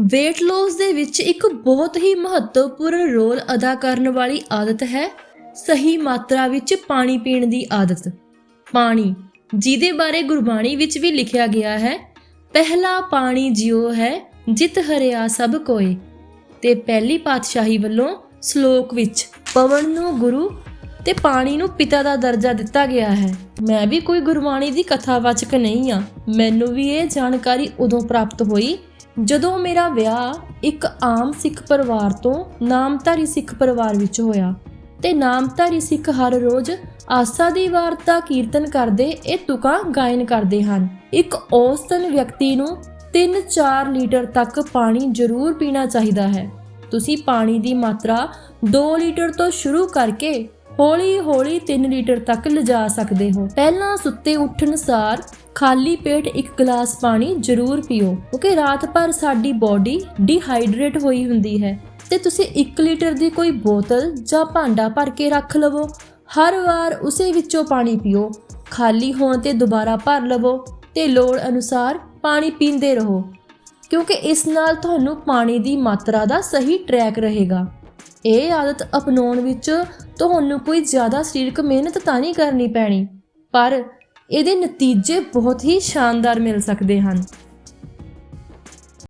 weight loss ਦੇ ਵਿੱਚ ਇੱਕ ਬਹੁਤ ਹੀ ਮਹੱਤਵਪੂਰਨ ਰੋਲ ਅਦਾ ਕਰਨ ਵਾਲੀ ਆਦਤ ਹੈ ਸਹੀ ਮਾਤਰਾ ਵਿੱਚ ਪਾਣੀ ਪੀਣ ਦੀ ਆਦਤ। ਪਾਣੀ, ਜਿਹਦੇ ਬਾਰੇ ਗੁਰਬਾਣੀ ਵਿੱਚ ਵੀ ਲਿਖਿਆ ਗਿਆ ਹੈ, ਪਹਿਲਾ ਪਾਣੀ ਜਿਉ ਹੈ, ਜਿਤ ਹਰਿਆ ਸਭ ਕੋਏ। ਤੇ ਪਹਿਲੀ ਪਾਤਸ਼ਾਹੀ ਵੱਲੋਂ ਸ਼ਲੋਕ ਵਿੱਚ, ਪਵਨ ਨੂੰ ਗੁਰੂ ਤੇ ਪਾਣੀ ਨੂੰ ਪਿਤਾ ਦਾ ਦਰਜਾ ਦਿੱਤਾ ਗਿਆ ਹੈ। ਮੈਂ ਵੀ ਕੋਈ ਗੁਰਬਾਣੀ ਦੀ ਕਥਾਵਾਚਕ ਨਹੀਂ ਆ। ਮੈਨੂੰ ਵੀ ਇਹ ਜਾਣਕਾਰੀ ਉਦੋਂ ਪ੍ਰਾਪਤ ਹੋਈ ਜਦੋਂ ਮੇਰਾ ਵਿਆਹ ਇੱਕ ਆਮ ਸਿੱਖ ਪਰਿਵਾਰ ਤੋਂ ਨਾਮਧਾਰੀ ਸਿੱਖ ਪਰਿਵਾਰ ਵਿੱਚ ਹੋਇਆ ਤੇ ਨਾਮਧਾਰੀ ਸਿੱਖ ਹਰ ਰੋਜ਼ ਆਸਾ ਦੀ ਵਾਰਤਾ ਕੀਰਤਨ ਕਰਦੇ, ਇਹ ਤੁਕਾਂ ਗਾਇਨ ਕਰਦੇ ਹਨ। ਇੱਕ ਔਸਤਨ ਵਿਅਕਤੀ ਨੂੰ 3-4 ਲੀਟਰ ਤੱਕ ਪਾਣੀ ਜ਼ਰੂਰ ਪੀਣਾ ਚਾਹੀਦਾ ਹੈ। ਤੁਸੀਂ ਪਾਣੀ ਦੀ ਮਾਤਰਾ 2 ਲੀਟਰ ਤੋਂ ਸ਼ੁਰੂ ਕਰਕੇ ਹੌਲੀ-ਹੌਲੀ 3 ਲੀਟਰ ਤੱਕ ਲਿਜਾ ਸਕਦੇ ਹੋ। ਪਹਿਲਾਂ ਸੁੱਤੇ ਉੱਠਣ ਸਾਰ ਖਾਲੀ ਪੇਟ ਇੱਕ ਗਲਾਸ ਪਾਣੀ ਜ਼ਰੂਰ ਪੀਓ ਕਿਉਂਕਿ ਰਾਤ ਭਰ ਸਾਡੀ ਬਾਡੀ ਡੀਹਾਈਡਰੇਟ ਹੋਈ ਹੁੰਦੀ ਹੈ। ਤੇ ਤੁਸੀਂ 1 ਲੀਟਰ ਦੀ ਕੋਈ ਬੋਤਲ ਜਾਂ ਭਾਂਡਾ ਭਰ ਕੇ ਰੱਖ ਲਵੋ। ਹਰ ਵਾਰ ਉਸੇ ਵਿੱਚੋਂ ਪਾਣੀ ਪੀਓ। ਖਾਲੀ ਹੋਣ ਤੇ ਦੁਬਾਰਾ ਭਰ ਲਵੋ ਤੇ ਲੋੜ ਅਨੁਸਾਰ ਪਾਣੀ ਪੀਂਦੇ ਰਹੋ, ਕਿਉਂਕਿ ਇਸ ਨਾਲ ਤੁਹਾਨੂੰ ਪਾਣੀ ਦੀ ਮਾਤਰਾ ਦਾ ਸਹੀ ਟਰੈਕ ਰਹੇਗਾ। ਇਹ ਆਦਤ ਅਪਣਾਉਣ ਵਿੱਚ ਤੁਹਾਨੂੰ ਕੋਈ ਜ਼ਿਆਦਾ ਸਰੀਰਕ ਮਿਹਨਤ ਤਾਂ ਨਹੀਂ ਕਰਨੀ ਪੈਣੀ, ਪਰ ਇਹਦੇ ਨਤੀਜੇ ਬਹੁਤ ਹੀ ਸ਼ਾਨਦਾਰ ਮਿਲ ਸਕਦੇ ਹਨ।